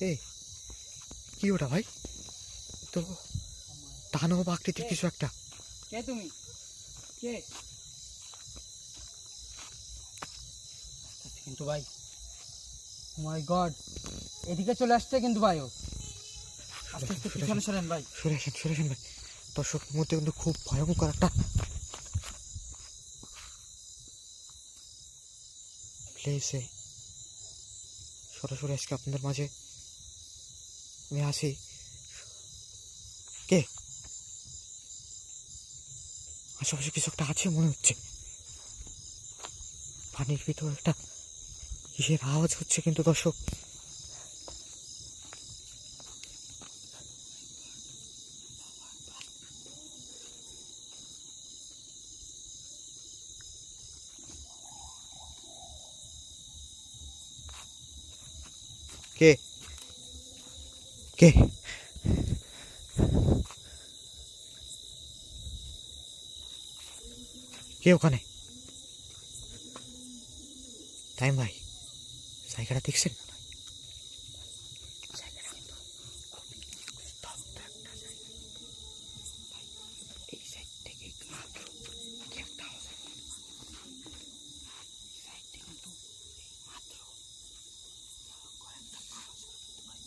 এই কি ওটা ভাই? তো দানব আকৃতির কিছু একটা। কে তুমি? কে? আচ্ছা, কিন্তু ভাই মাই গড এদিকে চলে আসছে কিন্তু ভাই ও। আস্তে আস্তে পিছনে সরেন ভাই। সরে আসেন সরে আসেন ভাই। দর্শকের মধ্যে কিন্তু খুব ভয়ঙ্কর একটা প্লেসে সরাসরি আজকে আপনাদের মাঝে আমি আসি কে? আশেপাশে কিছু একটা আছে মনে হচ্ছে। পানির ভিতর একটা কিসের আওয়াজ হচ্ছে কিন্তু দর্শক। কে? কে কে ওখানে টাইম ভাই জায়গাটা দেখছেন না ভাই জায়গাটা কিন্তু খুবই স্তব্ধ একটা জায়গা। ভাই, এই সাইড থেকে মাত্র কি একটা আওয়াজ হলো। এই সাইড থেকে কিন্তু মাত্র কয়েকটা আওয়াজ হলো কিন্তু ভাই।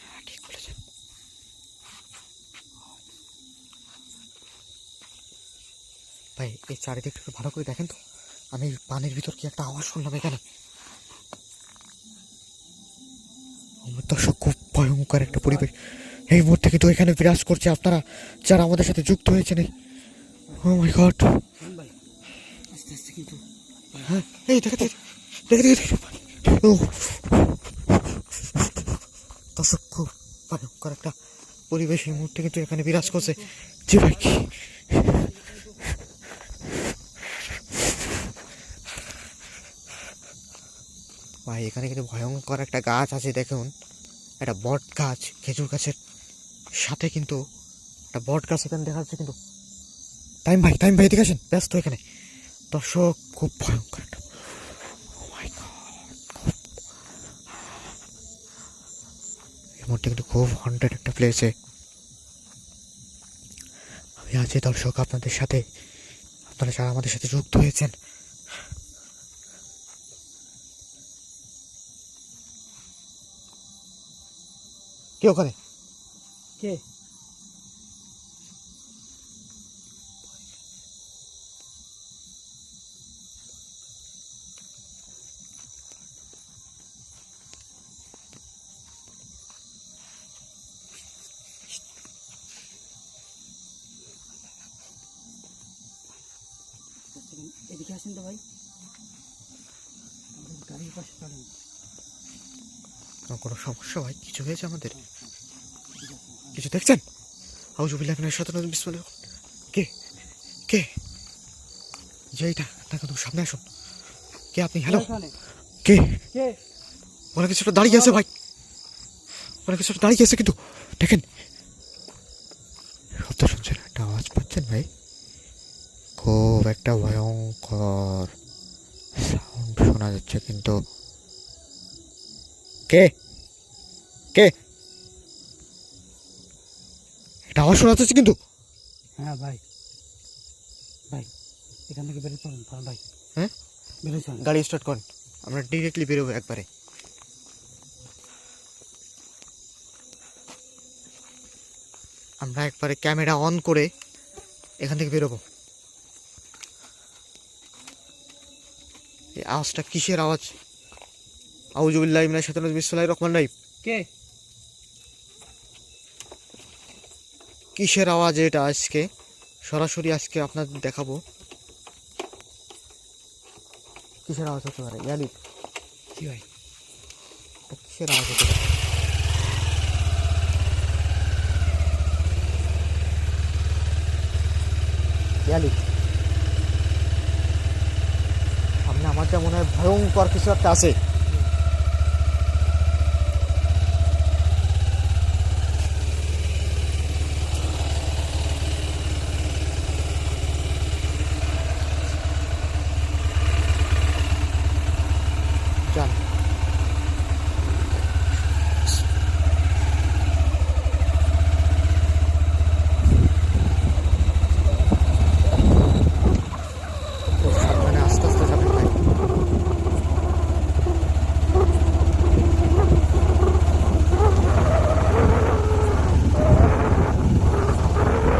হ্যাঁ, ঠিক বলেছেন ভাই, এই চারিদিকটা একটু ভালো করে দেখেন তো। আমি পানির ভিতর কি একটা আওয়াজ শুনলাম এখানে? দর্শক খুব ভয়ঙ্কর একটা পরিবেশ। এই মুহূর্তে কিন্তু এখানে বিরাজ করছে আপনারা যারা আমাদের সাথে যুক্ত হয়েছেন ও কিন্তু হ্যাঁ দর্শক খুব ভয়ঙ্কর একটা পরিবেশ এই মুহূর্তে কিন্তু এখানে বিরাজ করছে। জি ভাই। ভাই, এখানে কিন্তু ভয়ঙ্কর একটা গাছ আছে দেখুন। একটা বট গাছ, খেজুর গাছের সাথে কিন্তু একটা বট গাছ এখানে দেখা যাচ্ছে কিন্তু। টাইম ভাই টাইম ভাই, এদিকে আসেন। ব্যস্ত এখানে। দর্শক, খুব ভয়ঙ্কর একটা Oh এই মুহূর্তে কিন্তু খুব হন্টেড একটা প্লেসে আমি আছি। দর্শক, আপনাদের সাথে আপনারা যারা আমাদের সাথে যুক্ত হয়েছেন কে ওখানে কে এদিকে আসেন তো ভাই আমাদের গাড়ির পাশে চলেন আমার কোনো সমস্যা ভাই কিছু হয়েছে আমাদের? কিছু দেখছেন? আউজুবিল্লাহ শাইতানির বিসমিল্লাহ কে? কে? যে এইটা না কিন্তু সামনে আসুন। কে আপনি? হ্যালো কে? ওরা কিছু একটা দাঁড়িয়ে আছে ভাই। ওরা কিছু একটা দাঁড়িয়ে আছে কিন্তু দেখেন। শব্দ শুনছেন? একটা আওয়াজ পাচ্ছেন ভাই? খুব একটা ভয়ঙ্কর। সাউন্ড শোনা যাচ্ছে কিন্তু। কে? কে? এটা আওয়াজ শোনা যাচ্ছে কিন্তু। হ্যাঁ ভাই। ভাই এখান থেকে বেরো চলেন চলেন ভাই। হ্যাঁ? বেরো চলেন। গাড়ি স্টার্ট করেন। আমরা ডিরেক্টলি বেরোবো একবারে। আমরা একবারে ক্যামেরা অন করে এখান থেকে বেরোবো। এই আওয়াজটা কিসের আওয়াজ? আউজুবিল্লাহ ইমিনাশ শাইতানির বিসমিল্লাহির রহমানির রহিম। কে? কিসের আওয়াজ এটা আজকে? সরাসরি আজকে আপনাদের দেখাবো। কিসের আওয়াজ হতে পারে? ইয়ালি কি ভাই? এটা কিসের আওয়াজ হতে পারে? ইয়ালি সামনে আমার যা মনে হয় ভয়ঙ্কর কিছু একটা আছে।